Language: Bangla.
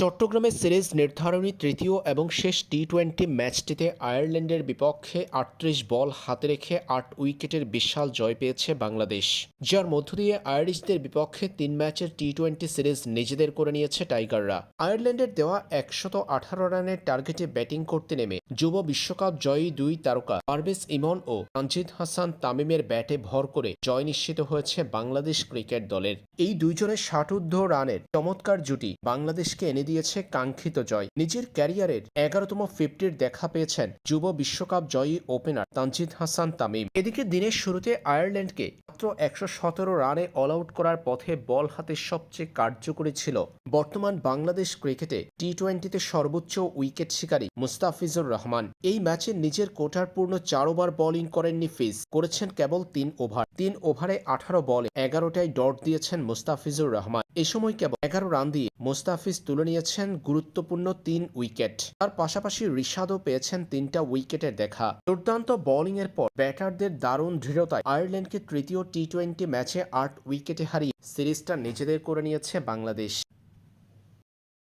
চট্টগ্রামে সিরিজ নির্ধারণী তৃতীয় এবং শেষ টি টোয়েন্টি ম্যাচটিতে আয়ারল্যান্ডের বিপক্ষে আটত্রিশ বল হাতে রেখে আট উইকেটের বিশাল জয় পেয়েছে বাংলাদেশ। যার মধ্য দিয়ে আয়ারিশদের বিপক্ষে তিন ম্যাচের টি টোয়েন্টি সিরিজ নিজেদের করে নিয়েছে টাইগাররা। আয়ারল্যান্ডের দেওয়া একশত আঠারো রানের টার্গেটে ব্যাটিং করতে নেমে যুব বিশ্বকাপ জয়ী দুই তারকা পারভেজ ইমন ও তানজিদ হাসান তামিমের ব্যাটে ভর করে জয় নিশ্চিত হয়েছে বাংলাদেশ ক্রিকেট দলের। এই দুইজনের ষাটুর্ধ রানের চমৎকার জুটি বাংলাদেশকে এনে দিয়েছে কাঙ্ক্ষিত জয়। নিজের ক্যারিয়ারের এগারোতম ফিফটির দেখা পেয়েছেন যুব বিশ্বকাপ জয়ী ওপেনার তানজিদ হাসান তামিম। এদিকে দিনের শুরুতে আয়ারল্যান্ডকে মাত্র একশো সতেরো রানে অল আউট করার পথে বল হাতে সবচেয়ে কার্যকরী ছিল। বর্তমান বাংলাদেশ ক্রিকেটে টি টোয়েন্টিতে সর্বোচ্চ উইকেট শিকারী মুস্তাফিজুর রহমান। এই ম্যাচে নিজের কোটার পূর্ণ চার ওভার বোলিং করেননি ফিজ। করেছেন কেবল তিন ওভার। তিন ওভারে আঠারো বলে এগারোটায় ডট দিয়েছেন মুস্তাফিজুর রহমান। এ সময় কেবল এগারো রান দিয়ে মোস্তাফিজ তুলে নিয়েছেন গুরুত্বপূর্ণ তিন উইকেট। তার পাশাপাশি রিশাদও পেয়েছেন তিনটা উইকেটের দেখা। দুর্দান্ত বোলিং এর পর ব্যাটারদের দারুণ দৃঢ়তায় আয়ারল্যান্ডকে তৃতীয় টি টোয়েন্টি ম্যাচে আট উইকেটে হারিয়ে সিরিজটা নিজেদের করে নিয়েছে বাংলাদেশ।